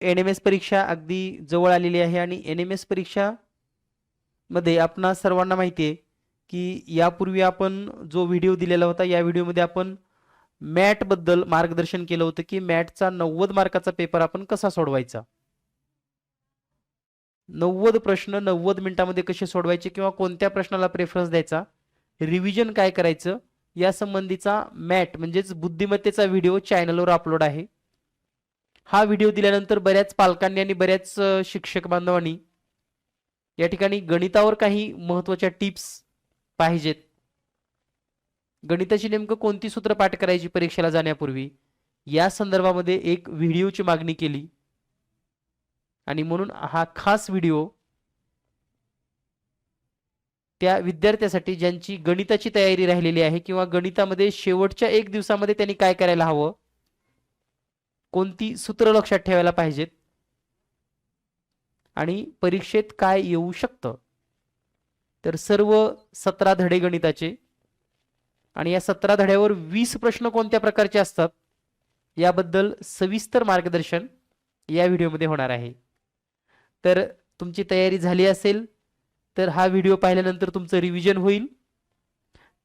N M S परीक्षा अगदी जवळ आलेली आहे आणि एन एम एस परीक्षामध्ये आपणा सर्वांना माहिती आहे की यापूर्वी आपण जो व्हिडिओ दिलेला होता या व्हिडिओमध्ये आपण मॅटबद्दल मार्गदर्शन केलं होतं की मॅटचा नव्वद मार्काचा पेपर आपण कसा सोडवायचा? नव्वद प्रश्न नव्वद मिनिटामध्ये कसे सोडवायचे किंवा कोणत्या प्रश्नाला प्रेफरन्स द्यायचा? रिव्हिजन काय करायचं? या संबंधीचा मॅट म्हणजेच बुद्धिमत्तेचा व्हिडिओ चॅनलवर अपलोड आहे. हा व्हिडिओ दिल्यानंतर बऱ्याच पालकांनी आणि बऱ्याच शिक्षक बांधवांनी या ठिकाणी गणितावर काही महत्त्वाच्या टिप्स पाहिजेत. गणिताची नेमकं कोणती सूत्र पाठ करायची परीक्षेला जाण्यापूर्वी या संदर्भामध्ये एक व्हिडिओची मागणी केली. आणि म्हणून हा खास व्हिडिओ त्या विद्यार्थ्यासाठी ज्यांची गणिताची तयारी राहिलेली आहे किंवा गणितामध्ये शेवटच्या एक दिवसामध्ये त्यांनी काय करायला हवं कोणती सूत्र लक्षात ठेवायला पाहिजेत? आणि परीक्षेत काय येऊ शकतं? तर सर्व सतरा धडे गणिताचे. आणि या सतरा धड्यावर वीस प्रश्न कोणत्या प्रकारचे असतात? याबद्दल सविस्तर मार्गदर्शन या व्हिडिओमध्ये होणार आहे. तर तुमची तयारी झाली असेल तर हा व्हिडिओ पाहिल्यानंतर तुमचं रिव्हिजन होईल.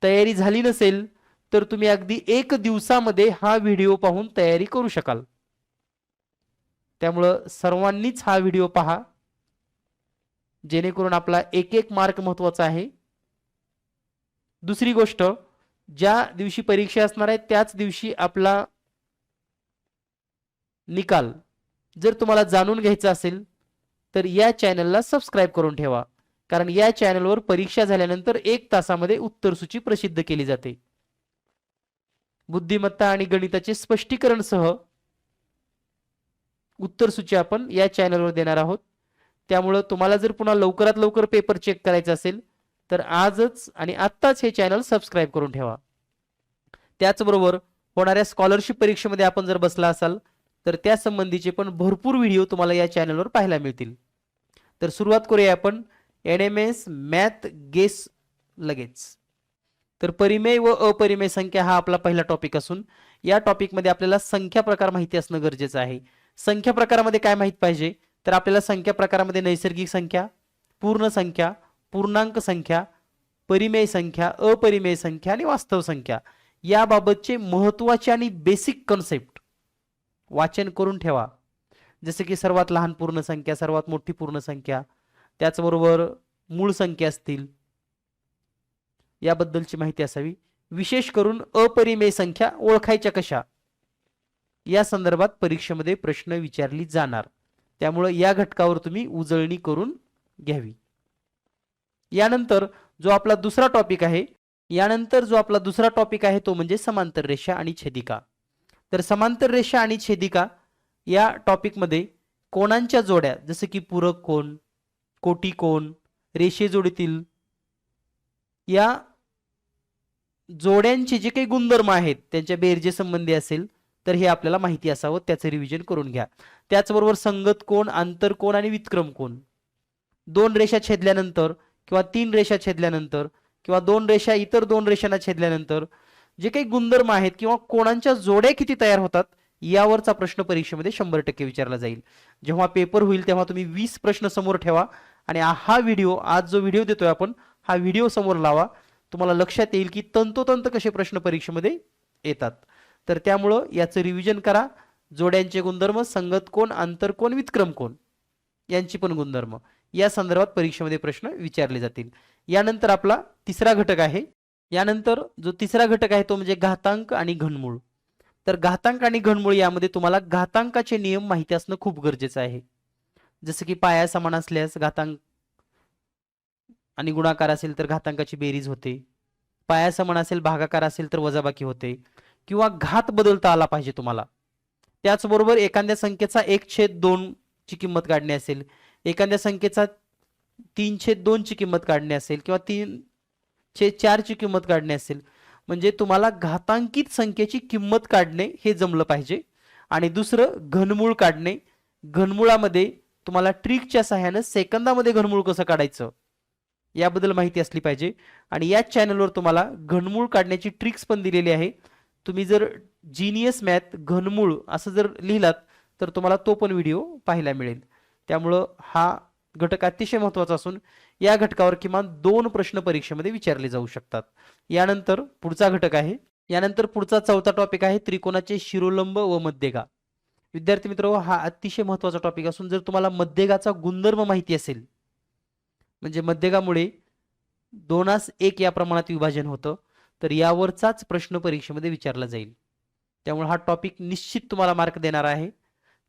तयारी झाली नसेल तर तुम्ही अगदी एक दिवसामध्ये हा व्हिडिओ पाहून तयारी करू शकाल. त्यामुळं सर्वांनीच हा व्हिडिओ पहा. जेणेकरून आपला एक एक मार्क महत्त्वाचा आहे. दुसरी गोष्ट ज्या दिवशी परीक्षा असणार आहे त्याच दिवशी आपला निकाल. जर तुम्हाला जाणून घ्यायचा असेल तर या चॅनलला सबस्क्राईब करून ठेवा. कारण या चॅनलवर परीक्षा झाल्यानंतर एक तासामध्ये उत्तरसूची प्रसिद्ध केली जाते. बुद्धिमत्ता आणि गणिताचे स्पष्टीकरण सह उत्तरसूची आपण या चॅनलवर देणार आहोत. त्यामुळं तुम्हाला जर पुन्हा लवकरात लवकर पेपर चेक करायचा असेल तर आजच आणि आत्ताच हे चॅनल सबस्क्राईब करून ठेवा. त्याचबरोबर होणाऱ्या स्कॉलरशिप परीक्षेमध्ये आपण जर बसला असाल तर त्या संबंधीचे पण भरपूर व्हिडिओ तुम्हाला या चॅनलवर पाहायला मिळतील. तर सुरुवात करूया आपण. N M S math guess लगेच. तर परिमेय व अपरिमेय संख्या हा आपला पहिला टॉपिक असून या टॉपिकमध्ये आपल्याला संख्या प्रकार माहिती असणं गरजेचं आहे. संख्या प्रकारामध्ये काय माहीत पाहिजे? तर आपल्याला संख्या प्रकारामध्ये नैसर्गिक संख्या पूर्ण संख्या पूर्णांक संख्या परिमेय संख्या अपरिमेय संख्या आणि वास्तव संख्या याबाबतचे महत्त्वाचे आणि बेसिक कन्सेप्ट वाचन करून ठेवा. जसे की सर्वात लहान पूर्ण संख्या सर्वात मोठी पूर्ण संख्या त्याचबरोबर मूळ संख्या असतील. याबद्दलची माहिती असावी. विशेष करून अपरिमेय संख्या ओळखायच्या कशा? या संदर्भात परीक्षेमध्ये प्रश्न विचारली जाणार. त्यामुळे या घटकावर तुम्ही उजळणी करून घ्यावी. यानंतर जो आपला दुसरा टॉपिक आहे यानंतर जो आपला दुसरा टॉपिक आहे तो म्हणजे समांतर रेषा आणि छेदिका. तर समांतर रेषा आणि छेदिका या टॉपिकमध्ये कोणांच्या जोड्या जसं की पूरक कोण कोटी कोण रेषे जोडीतील या जोड्यांचे जे काही गुणधर्म आहेत त्यांच्या बेरजे संबंधी असेल तर हे आपल्याला माहिती असावं त्याचं रिव्हिजन करून घ्या. त्याचबरोबर संगत कोण आंतरकोण आणि विक्रम कोण? दोन रेषा छेदल्यानंतर किंवा तीन रेषा छेदल्यानंतर किंवा दोन रेषा इतर दोन रेषांना छेदल्यानंतर जे काही गुणधर्म आहेत किंवा कोणांच्या जोड्या किती तयार होतात यावरचा प्रश्न परीक्षेमध्ये शंभर टक्के विचारला जाईल. जेव्हा पेपर होईल तेव्हा तुम्ही वीस प्रश्न समोर ठेवा आणि हा व्हिडिओ आज जो व्हिडिओ देतोय आपण हा व्हिडिओ समोर लावा. तुम्हाला लक्षात येईल की तंतोतंत कसे प्रश्न परीक्षेमध्ये येतात. तर त्यामुळं याचं रिव्हिजन करा. जोड्यांचे गुणधर्म संगत कोण आंतरकोण विक्रम कोण? यांची पण गुणधर्म. या संदर्भात परीक्षेमध्ये प्रश्न विचारले जातील. यानंतर आपला तिसरा घटक आहे. यानंतर जो तिसरा घटक आहे तो म्हणजे घातांक आणि घनमूळ. तर घातांक आणि घनमूळ यामध्ये तुम्हाला घातांकाचे नियम माहिती असणं खूप गरजेचं आहे. जसं की पाया समान असल्यास घातांक आणि गुणाकार असेल तर घातांकाची बेरीज होते. पाया समान असेल भागाकार असेल तर वजाबाकी होते. किंवा घात बदलता आला पाहिजे तुम्हाला. त्याचबरोबर एखाद्या संख्येचा एक छेद दोन ची किंमत काढणे असेल एखाद्या संख्येचा तीन छेद दोन ची किंमत काढणे असेल किंवा तीन छेद चार ची किंमत काढणे असेल म्हणजे तुम्हाला घातांकित संख्येची किंमत काढणे हे जमलं पाहिजे. आणि दुसरं घनमूळ काढणे. घनमुळामध्ये तुम्हाला ट्रिकच्या सहाय्यानं सेकंदामध्ये घनमूळ कसं काढायचं याबद्दल माहिती असली पाहिजे. आणि याच चॅनलवर तुम्हाला घनमूळ काढण्याची ट्रिक्स पण दिलेली आहे. तुम्ही जर जिनियस मॅथ घनमूळ असं जर लिहिलात तर तुम्हाला तो पण व्हिडिओ पाहायला मिळेल. त्यामुळं हा घटक अतिशय महत्त्वाचा असून या घटकावर किमान दोन प्रश्न परीक्षेमध्ये विचारले जाऊ शकतात. यानंतर पुढचा घटक आहे. यानंतर पुढचा चौथा टॉपिक आहे त्रिकोणाचे शिरोलंब व मध्यगा. विद्यार्थी मित्र हा अतिशय महत्त्वाचा टॉपिक असून जर तुम्हाला मध्यगाचा गुणधर्म माहिती असेल म्हणजे मध्यगामुळे दोनास एक या प्रमाणात विभाजन होतं. तर यावरचाच प्रश्न परीक्षेमध्ये विचारला जाईल. त्यामुळे हा टॉपिक निश्चित तुम्हाला मार्क देणार आहे.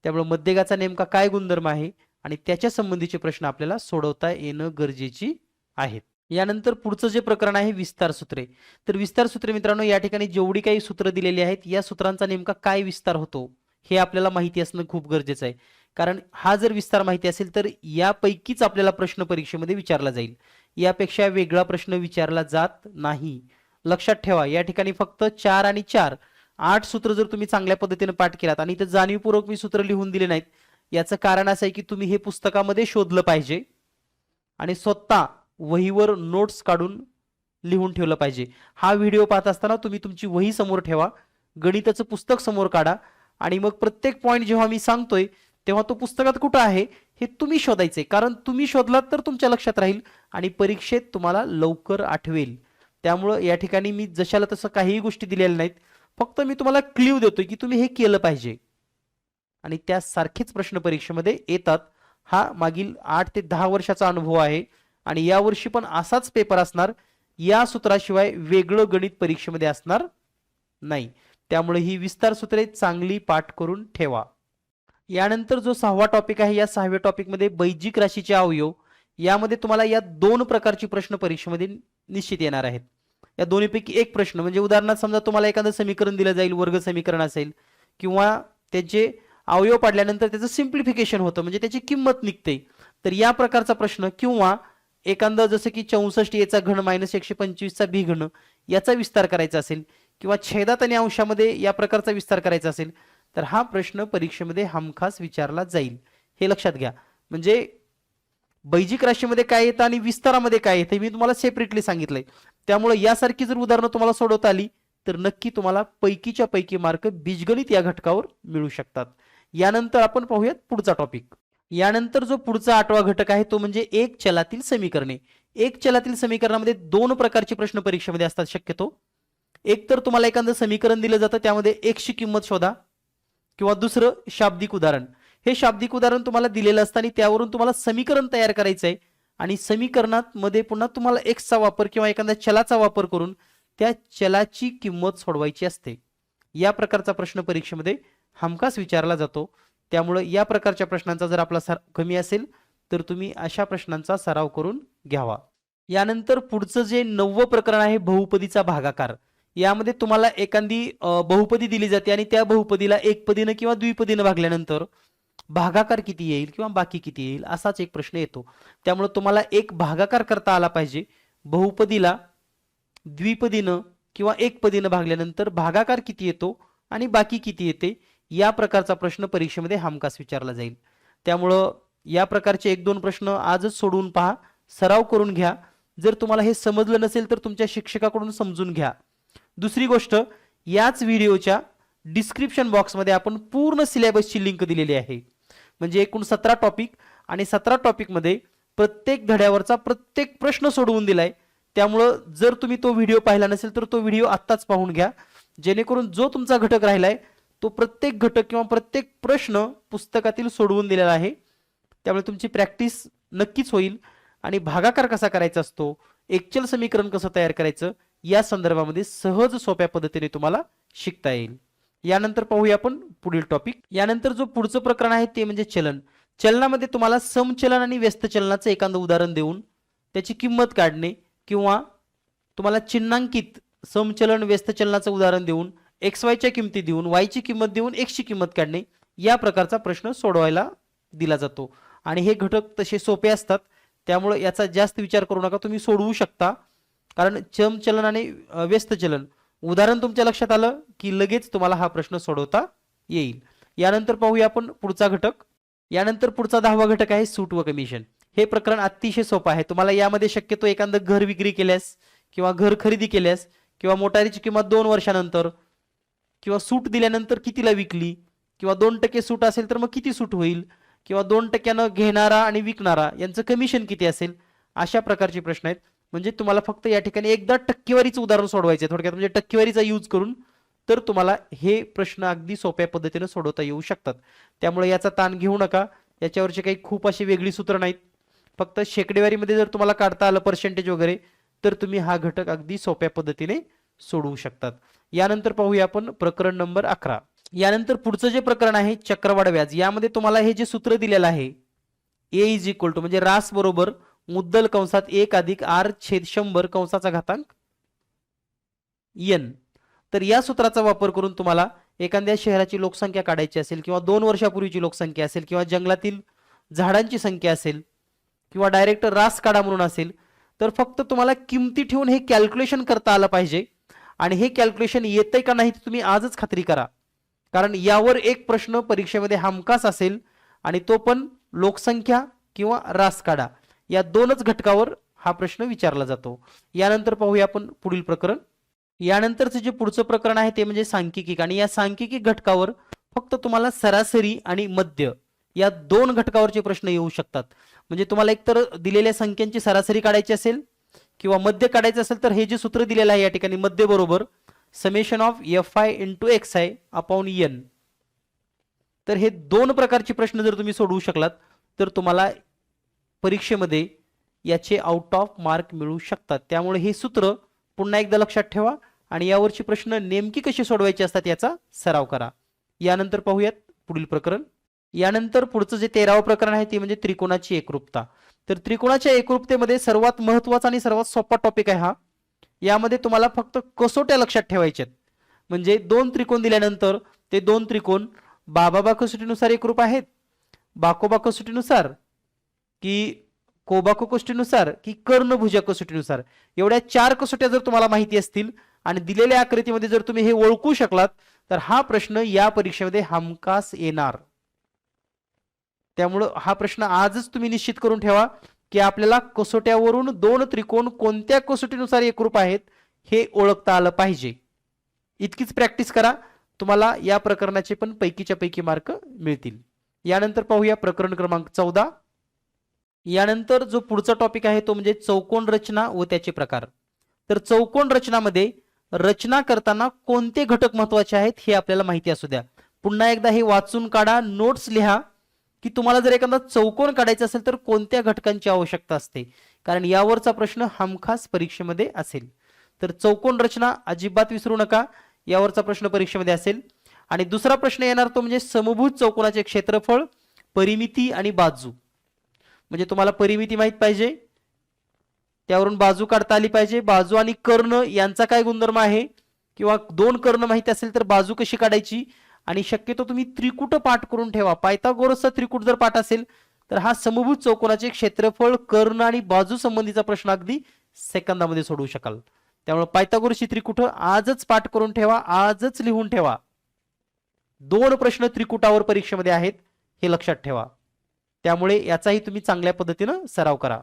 त्यामुळे मध्यगाचा नेमका काय गुणधर्म आहे आणि त्याच्या संबंधीचे प्रश्न आपल्याला सोडवता येणं गरजेची आहेत. यानंतर पुढचं जे प्रकरण आहे विस्तार सूत्रे. तर विस्तार सूत्रे मित्रांनो या ठिकाणी जेवढी काही सूत्र दिलेली आहेत या सूत्रांचा नेमका काय विस्तार होतो हे आपल्याला माहिती असणं खूप गरजेचं आहे. कारण हा जर विस्तार माहिती असेल तर यापैकीच आपल्याला प्रश्न परीक्षेमध्ये विचारला जाईल. यापेक्षा वेगळा प्रश्न विचारला जात नाही. लक्षात ठेवा. या ठिकाणी फक्त चार आणि चार. आठ सूत्र जर तुम्ही चांगल्या पद्धतीने पाठ केलात आणि इथे जाणीवपूर्वक मी सूत्र लिहून दिले नाहीत याचं कारण असं आहे की तुम्ही हे पुस्तकामध्ये शोधलं पाहिजे आणि स्वतः वहीवर नोट्स काढून लिहून ठेवलं पाहिजे. हा व्हिडिओ पाहत असताना तुम्ही तुमची वही समोर ठेवा गणिताचं पुस्तक समोर काढा आणि मग प्रत्येक पॉईंट जेव्हा मी सांगतोय तेव्हा तो पुस्तकात कुठं आहे हे तुम्ही शोधायचंय. कारण तुम्ही शोधलात तर तुमच्या लक्षात राहील आणि परीक्षेत तुम्हाला लवकर आठवेल. त्यामुळं या ठिकाणी मी जशाला तसं काहीही गोष्टी दिलेल्या नाहीत फक्त मी तुम्हाला क्ल्यू देतो की तुम्ही हे केलं पाहिजे. आणि त्यासारखेच प्रश्न परीक्षेमध्ये येतात. हा मागील आठ ते दहा वर्षाचा अनुभव आहे आणि यावर्षी पण असाच पेपर असणार. या सूत्राशिवाय वेगळं गणित परीक्षेमध्ये असणार नाही. त्यामुळे ही विस्तार सूत्रे चांगली पाठ करून ठेवा. यानंतर जो सहावा टॉपिक आहे या सहाव्या टॉपिकमध्ये बैजिक राशीचे अवयव यामध्ये तुम्हाला या दोन प्रकारची प्रश्न परीक्षेमध्ये निश्चित येणार आहेत. या दोन्हीपैकी एक प्रश्न. म्हणजे उदाहरणार्थ समजा तुम्हाला एखादं समीकरण दिलं जाईल वर्ग समीकरण असेल किंवा त्याचे अवयव पाडल्यानंतर त्याचं सिम्प्लिफिकेशन होतं म्हणजे त्याची किंमत निघते. तर या प्रकारचा प्रश्न किंवा एखादं जसं की चौसष्ट एचा घन मायनस एकशे पंचवीसचा बी घन याचा विस्तार करायचा असेल किंवा छेदात आणि अंशामध्ये या प्रकारचा विस्तार करायचा असेल तर हा प्रश्न परीक्षेमध्ये हमखास विचारला जाईल. हे लक्षात घ्या. म्हणजे बैजिक राशीमध्ये काय येतं आणि विस्तारामध्ये काय येतं मी तुम्हाला सेपरेटली सांगितलंय. त्यामुळे यासारखी जर उदाहरणं तुम्हाला सोडवता आली तर नक्की तुम्हाला पैकीच्या पैकी मार्क बीजगणित या घटकावर मिळू शकतात. यानंतर आपण पाहूयात पुढचा टॉपिक यानंतर जो पुढचा आठवा घटक आहे तो म्हणजे एक चलातील समीकरणे. एक चलातील समीकरणामध्ये दोन प्रकारचे प्रश्न परीक्षेमध्ये असतात शक्यतो. एक तर तुम्हाला एखादं समीकरण दिलं जातं त्यामध्ये एकची किंमत शोधा किंवा दुसरं शाब्दिक उदाहरण. हे शाब्दिक उदाहरण तुम्हाला दिलेलं असतं आणि त्यावरून तुम्हाला समीकरण तयार करायचं आहे आणि समीकरणात मध्ये पुन्हा तुम्हाला एक्सचा वापर किंवा एखाद्या चलाचा वापर करून त्या चलाची किंमत सोडवायची असते. या प्रकारचा प्रश्न परीक्षेमध्ये हमखास विचारला जातो. त्यामुळं या प्रकारच्या प्रश्नांचा जर आपला सर कमी असेल तर तुम्ही अशा प्रश्नांचा सराव करून घ्यावा. यानंतर पुढचं जे नववं प्रकरण आहे बहुपदीचा भागाकार. यामध्ये तुम्हाला एखादी बहुपदी दिली जाते आणि त्या बहुपदीला एकपदीनं किंवा द्विपदीनं भागल्यानंतर भागाकार किती येईल किंवा बाकी किती येईल असाच एक प्रश्न येतो. त्यामुळे तुम्हाला एक भागाकार करता आला पाहिजे. बहुपदीला द्विपदीनं किंवा एकपदीनं भागल्यानंतर भागाकार किती येतो आणि बाकी किती येते या प्रकारचा प्रश्न परीक्षेमध्ये हमखास विचारला जाईल. त्यामुळं या प्रकारचे एक दोन प्रश्न आजच सोडवून पहा सराव करून घ्या. जर तुम्हाला हे समजलं नसेल तर तुमच्या शिक्षकाकडून समजून घ्या. दुसरी गोष्ट याच व्हिडिओच्या डिस्क्रिप्शन बॉक्समध्ये आपण पूर्ण सिलेबसची लिंक दिलेली आहे. म्हणजे एकूण सतरा टॉपिक आणि सतरा टॉपिकमध्ये प्रत्येक धड्यावरचा प्रत्येक प्रश्न सोडवून दिलाय. त्यामुळं जर तुम्ही तो व्हिडिओ पाहिला नसेल तर तो व्हिडिओ आत्ताच पाहून घ्या. जेणेकरून जो तुमचा घटक राहिलाय तो प्रत्येक घटक किंवा प्रत्येक प्रश्न पुस्तकातील सोडवून दिलेला आहे. त्यामुळे तुमची प्रॅक्टिस नक्कीच होईल. आणि भागाकार कसा करायचा असतो एकचल समीकरण कसं तयार करायचं या संदर्भामध्ये सहज सोप्या पद्धतीने तुम्हाला शिकता येईल. यानंतर पाहूया आपण पुढील टॉपिक यानंतर जो पुढचं प्रकरण आहे ते म्हणजे चलन. चलनामध्ये तुम्हाला समचलन आणि व्यस्त चलनाचं एखादं उदाहरण देऊन त्याची किंमत काढणे किंवा तुम्हाला चिन्हांकित समचलन व्यस्त चलनाचं उदाहरण देऊन एक्स वायच्या किमती देऊन वायची किंमत देऊन एक्सची किंमत काढणे या प्रकारचा प्रश्न सोडवायला दिला जातो. आणि हे घटक तसे सोपे असतात. त्यामुळे याचा जास्त विचार करू नका. तुम्ही सोडवू शकता. कारण चमचलन आणि व्यस्त चलन उदाहरण तुमच्या लक्षात आलं की लगेच तुम्हाला हा प्रश्न सोडवता येईल. यानंतर पाहूया आपण पुढचा घटक. यानंतर पुढचा दहावा घटक आहे सूट व कमिशन हे प्रकरण अतिशय सोपं आहे. तुम्हाला यामध्ये शक्यतो एखादं घर विक्री केल्यास किंवा घर खरेदी केल्यास किंवा मोटारीची किंमत दोन वर्षानंतर किंवा सूट दिल्यानंतर कितीला विकली किंवा दोन टक्के सूट असेल तर मग किती सूट होईल किंवा दोन टक्क्यानं घेणारा आणि विकणारा यांचं कमिशन किती असेल? अशा प्रकारचे प्रश्न आहेत. म्हणजे तुम्हाला फक्त या ठिकाणी एकदा टक्केवारीचं उदाहरण सोडवायचं आहे. थोडक्यात म्हणजे टक्केवारीचा यूज करून तर तुम्हाला हे प्रश्न अगदी सोप्या पद्धतीने सोडवता येऊ शकतात. त्यामुळे याचा ताण घेऊ नका. याच्यावरचे काही खूप अशी वेगळी सूत्र नाहीत. फक्त शेकडेवारीमध्ये जर तुम्हाला काढता आलं पर्सेंटेज वगैरे तर तुम्ही हा घटक अगदी सोप्या पद्धतीने सोडवू शकतात. यानंतर पाहूया आपण प्रकरण नंबर अकरा. यानंतर पुढचं जे प्रकरण आहे चक्रवाढ व्याज यामध्ये तुम्हाला हे जे सूत्र दिलेलं आहे ए इज इक्वल टू म्हणजे रास बरोबर मुद्दल कंसात एक अधिक आर छेद शंभर कंसाचा घातांक एन. तर या सूत्राचा वापर करून तुम्हाला एखाद्या शहराची लोकसंख्या काढायची असेल किंवा दोन वर्षापूर्वीची लोकसंख्या असेल किंवा जंगलातील झाडांची संख्या असेल किंवा डायरेक्ट रास काढा म्हणून असेल तर फक्त तुम्हाला किमती ठेवून हे कॅल्क्युलेशन करता आलं पाहिजे. आणि हे कॅल्क्युलेशन येतंय का नाही ते तुम्ही आजच खात्री करा. कारण यावर एक प्रश्न परीक्षेमध्ये हमखास असेल आणि तो पण लोकसंख्या किंवा रास काढा. या दोनच घटकावर हा प्रश्न विचारला जातो. यानंतर पाहूया आपण पुढील प्रकरण. यानंतरचं जे पुढचं प्रकरण आहे ते म्हणजे सांख्यिकी. आणि या सांख्यिकी घटकावर फक्त तुम्हाला सरासरी आणि मध्य या दोन घटकावरचे प्रश्न येऊ शकतात. म्हणजे तुम्हाला एकतर दिलेल्या संख्यांची सरासरी काढायची असेल किंवा मध्य काढायचं असेल तर हे जे सूत्र दिलेलं आहे या ठिकाणी मध्य बरोबर summation of F I into X I upon N तर हे दोन प्रकारचे प्रश्न जर तुम्ही सोडवू शकलात तर तुम्हाला परीक्षेमध्ये याचे आउट ऑफ मार्क मिळू शकतात. त्यामुळे हे सूत्र पुन्हा एकदा लक्षात ठेवा आणि यावरची प्रश्न नेमकी कशी सोडवायची असतात याचा सराव करा. यानंतर पाहूयात पुढील प्रकरण. यानंतर पुढचं जे तेरावं प्रकरण आहे ते म्हणजे त्रिकोणाची एकरूपता. तर त्रिकोणाच्या एकरूपतेमध्ये सर्वात महत्त्वाचा आणि सर्वात सोपा टॉपिक आहे हा. यामध्ये तुम्हाला फक्त कसोट्या लक्षात ठेवायच्यात म्हणजे दोन त्रिकोण दिल्यानंतर ते दोन त्रिकोण बाबाबा कसोटीनुसार एकरूप आहेत बाकोबा कसोटीनुसार की कोबाको कसोटीनुसार की कर्णभुजा कसोटीनुसार एवढ्या चार कसोट्या जर तुम्हाला माहिती असतील आणि दिलेल्या आकृतीमध्ये जर तुम्ही हे ओळखू शकलात तर हा प्रश्न या परीक्षेमध्ये हमखास येणार. त्यामुळं हा प्रश्न आजच तुम्ही निश्चित करून ठेवा की आपल्याला कसोट्यावरून दोन त्रिकोण कोणत्या कसोटीनुसार एकरूप आहेत हे ओळखता आलं पाहिजे. इतकीच प्रॅक्टिस करा तुम्हाला या प्रकरणाचे पण पैकीच्या पैकी मार्क मिळतील. यानंतर पाहूया प्रकरण क्रमांक चौदा. यानंतर जो पुढचा टॉपिक आहे तो म्हणजे चौकोन रचना व त्याचे प्रकार. तर चौकोन रचनामध्ये रचना करताना कोणते घटक महत्त्वाचे आहेत हे आपल्याला माहिती असू द्या. पुन्हा एकदा हे वाचून काढा नोट्स लिहा की तुम्हाला जर एखादा चौकोन काढायचा असेल तर कोणत्या घटकांची आवश्यकता असते? कारण यावरचा प्रश्न हमखास परीक्षेमध्ये असेल. तर चौकोन रचना अजिबात विसरू नका यावरचा प्रश्न परीक्षेमध्ये असेल. आणि दुसरा प्रश्न येणार तो म्हणजे समभूत चौकोनाचे क्षेत्रफळ परिमिती आणि बाजू. म्हणजे तुम्हाला परिमिती माहीत पाहिजे. त्यावरून बाजू काढता आली पाहिजे. बाजू आणि कर्ण यांचा काय गुणधर्म आहे? किंवा दोन कर्ण माहिती असेल तर बाजू कशी काढायची? आणि शक्यतो तुम्ही त्रिकुट पाठ करून ठेवा. पायथागोरसचा त्रिकूट जर पाठ असेल तर हा समभूत चौकोनाचे क्षेत्रफळ कर्ण आणि बाजू संबंधीचा प्रश्न अगदी सेकंदामध्ये सोडवू शकाल. त्यामुळे पायथागोरसची त्रिकुट आजच पाठ करून ठेवा आजच लिहून ठेवा. दोन प्रश्न त्रिकुटावर परीक्षेमध्ये आहेत हे लक्षात ठेवा. त्यामुळे याचाही तुम्ही चांगल्या पद्धतीनं सराव करा.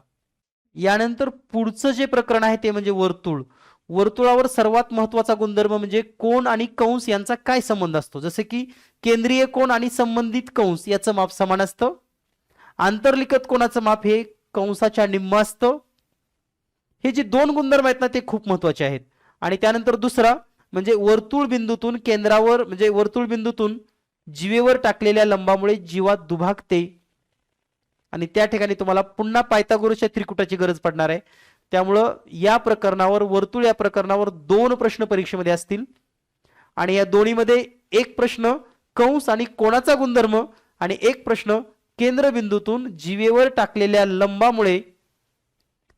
यानंतर पुढचं जे प्रकरण आहे ते म्हणजे वर्तुळ. वर्तुळावर सर्वात महत्त्वाचा गुणधर्म म्हणजे कोण आणि कंस यांचा काय संबंध असतो? जसे की केंद्रीय कोण आणि संबंधित कंस याचं माप समान असतं. आंतरलिखत कोणाचं माप हे कंसाच्या निम्म असतं. हे जे दोन गुणधर्म आहेत ना ते खूप महत्त्वाचे आहेत. आणि त्यानंतर दुसरा म्हणजे वर्तुळ बिंदूतून केंद्रावर म्हणजे वर्तुळ बिंदूतून जीवेवर टाकलेल्या लंबामुळे जीवात दुभागते. आणि त्या ठिकाणी तुम्हाला पुन्हा पायथागोरसच्या त्रिकुटाची गरज पडणार आहे. त्यामुळं या प्रकरणावर वर्तुळ या प्रकरणावर दोन प्रश्न परीक्षेमध्ये असतील. आणि या दोन्हीमध्ये एक प्रश्न कंस आणि कोणाचा गुणधर्म आणि एक प्रश्न केंद्रबिंदूतून जीवेवर टाकलेल्या लंबामुळे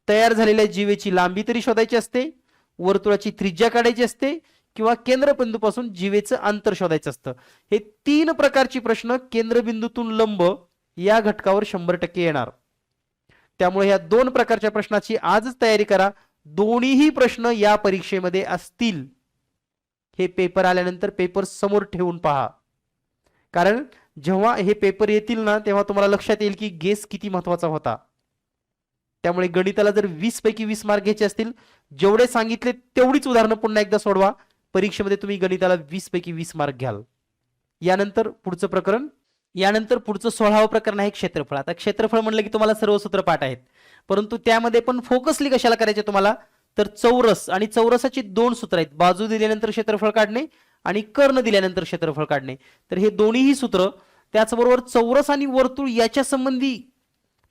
तयार झालेल्या जीवेची लांबी तरी शोधायची असते वर्तुळाची त्रिज्या काढायची असते किंवा केंद्रबिंदूपासून जीवेचं अंतर शोधायचं असतं. हे तीन प्रकारची प्रश्न केंद्रबिंदूतून लंब या घटकावर शंभर टक्के येणार. त्यामुळे या दोन प्रकारच्या प्रश्नाची आजच तयारी करा. दोन्हीही प्रश्न या परीक्षेमध्ये असतील. हे पेपर आल्यानंतर पेपर समोर ठेवून पहा. कारण जेव्हा हे पेपर येतील ना तेव्हा तुम्हाला लक्षात येईल की गेस किती महत्त्वाचा होता. त्यामुळे गणिताला जर वीस पैकी वीस मार्क घ्यायचे असतील जेवढे सांगितले तेवढीच उदाहरणं पुन्हा एकदा सोडवा. परीक्षेमध्ये तुम्ही गणिताला वीस पैकी वीस मार्क घ्याल. यानंतर पुढचं प्रकरण यानंतर पुढचं सोळावं प्रकरण आहे क्षेत्रफळ. आता क्षेत्रफळ म्हणलं की तुम्हाला सर्व सूत्र पाठ आहेत. परंतु त्यामध्ये पण फोकसली कशाला करायचे तुम्हाला? तर चौरस. आणि चौरसाची दोन सूत्र आहेत. बाजू दिल्यानंतर क्षेत्रफळ काढणे आणि कर्ण दिल्यानंतर क्षेत्रफळ काढणे. तर हे दोन्हीही सूत्र त्याचबरोबर चौरस आणि वर्तुळ याच्या संबंधी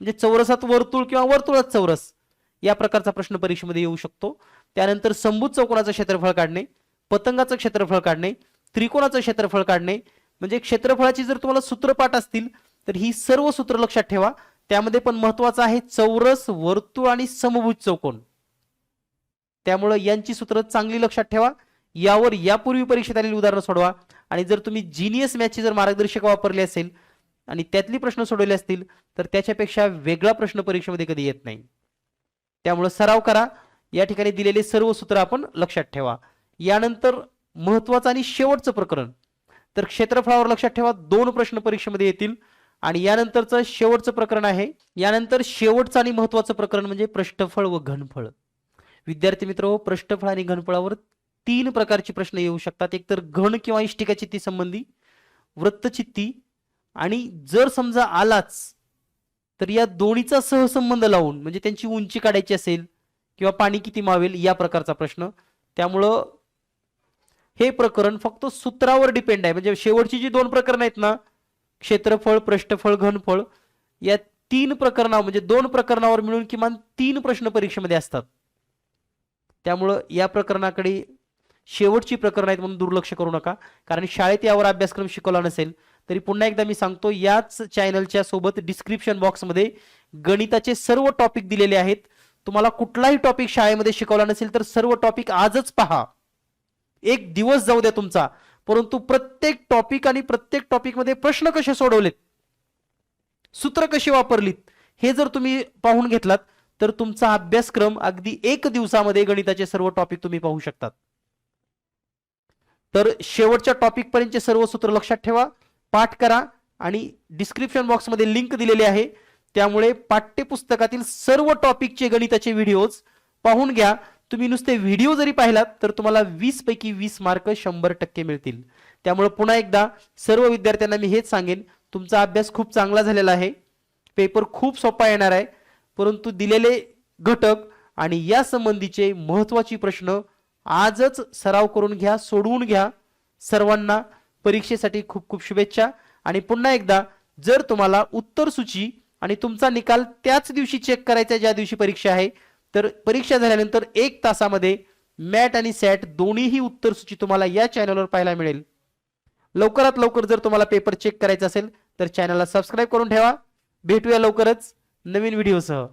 म्हणजे चौरसात वर्तुळ किंवा वर्तुळात चौरस या प्रकारचा प्रश्न परीक्षेमध्ये येऊ शकतो. त्यानंतर संभूत चौकोनाचं क्षेत्रफळ काढणे पतंगाचं क्षेत्रफळ काढणे त्रिकोणाचं क्षेत्रफळ काढणे म्हणजे क्षेत्रफळाची जर तुम्हाला सूत्रपाठ असतील तर ही सर्व सूत्र लक्षात ठेवा. त्यामध्ये पण महत्वाचं आहे चौरस वर्तुळ आणि समभुज चौकोन. त्यामुळं यांची सूत्र चांगली लक्षात ठेवा. यावर यापूर्वी परीक्षेत आलेली उदाहरणं सोडवा. आणि जर तुम्ही जिनियस मॅचची जर मार्गदर्शक वापरले असेल आणि त्यातली प्रश्न सोडवले असतील तर त्याच्यापेक्षा वेगळा प्रश्न परीक्षेमध्ये कधी येत नाही. त्यामुळं सराव करा. या ठिकाणी दिलेले सर्व सूत्र आपण लक्षात ठेवा. यानंतर महत्वाचं आणि शेवटचं प्रकरण. तर क्षेत्रफळावर लक्षात ठेवा दोन प्रश्न परीक्षेमध्ये येतील. आणि यानंतरचं शेवटचं प्रकरण आहे. यानंतर शेवटचं आणि महत्वाचं प्रकरण म्हणजे पृष्ठफळ व घनफळ. विद्यार्थी मित्र हो पृष्ठफळ आणि घनफळावर तीन प्रकारचे प्रश्न येऊ शकतात. एकतर घन किंवा इष्टिकाचित्ती संबंधी वृत्तचित्ती आणि जर समजा आलाच तर या दोन्हीचा सहसंबंध लावून म्हणजे त्यांची उंची काढायची असेल किंवा पाणी किती मावेल या प्रकारचा प्रश्न. त्यामुळं हे प्रकरण फक्त सूत्रावर डिपेंड आहे. म्हणजे शेवटची जी दोन प्रकरण आहेत ना क्षेत्रफळ पृष्ठफळ घनफळ या तीन प्रकरणावर म्हणजे दोन प्रकरणावर मिळून किमान तीन प्रश्न परीक्षेमध्ये असतात. त्यामुळं या प्रकरणाकडे शेवटची प्रकरण आहेत म्हणून दुर्लक्ष करू नका. कारण शाळेत यावर अभ्यासक्रम शिकवला नसेल तरी पुन्हा एकदा मी सांगतो याच चॅनलच्या सोबत डिस्क्रिप्शन बॉक्समध्ये गणिताचे सर्व टॉपिक दिलेले आहेत. तुम्हाला कुठलाही टॉपिक शाळेमध्ये शिकवला नसेल तर सर्व टॉपिक आजच पहा. एक दिवस जाऊ द्या तुमचा. परंतु प्रत्येक टॉपिक आणि प्रत्येक टॉपिकमध्ये प्रश्न कसे सोडवलेत? सूत्र कशी वापरलीत? हे जर तुम्ही पाहून घेतलात तर तुमचा अभ्यासक्रम अगदी एक दिवसामध्ये गणिताचे सर्व टॉपिक तुम्ही पाहू शकतात. तर शेवटच्या टॉपिक पर्यंतचे सर्व सूत्र लक्षात ठेवा पाठ करा आणि डिस्क्रिप्शन बॉक्समध्ये लिंक दिलेली आहे. त्यामुळे पाठ्यपुस्तकातील सर्व टॉपिकचे गणिताचे व्हिडिओज पाहून घ्या. तुम्ही नुसते व्हिडिओ जरी पाहिलात तर तुम्हाला वीस पैकी वीस मार्क शंभर टक्के मिळतील. त्यामुळे पुन्हा एकदा सर्व विद्यार्थ्यांना मी हेच सांगेन तुमचा अभ्यास खूप चांगला झालेला आहे. पेपर खूप सोपा येणार आहे परंतु दिलेले घटक आणि या संबंधीचे महत्त्वाचे प्रश्न आजच सराव करून घ्या सोडवून घ्या. सर्वांना परीक्षेसाठी खूप खूप शुभेच्छा. आणि पुन्हा एकदा जर तुम्हाला उत्तर सूची आणि तुमचा निकाल त्याच दिवशी चेक करायचा ज्या दिवशी परीक्षा आहे तर परीक्षा झाल्यानंतर एक तासामध्ये मॅट आणि सॅट दोन्हीही उत्तरसूची तुम्हाला या चॅनलवर पाहायला मिळेल. लवकरात लवकर जर तुम्हाला पेपर चेक करायचा असेल तर चॅनलला सबस्क्राईब करून ठेवा. भेटूया लवकरच नवीन व्हिडिओसह.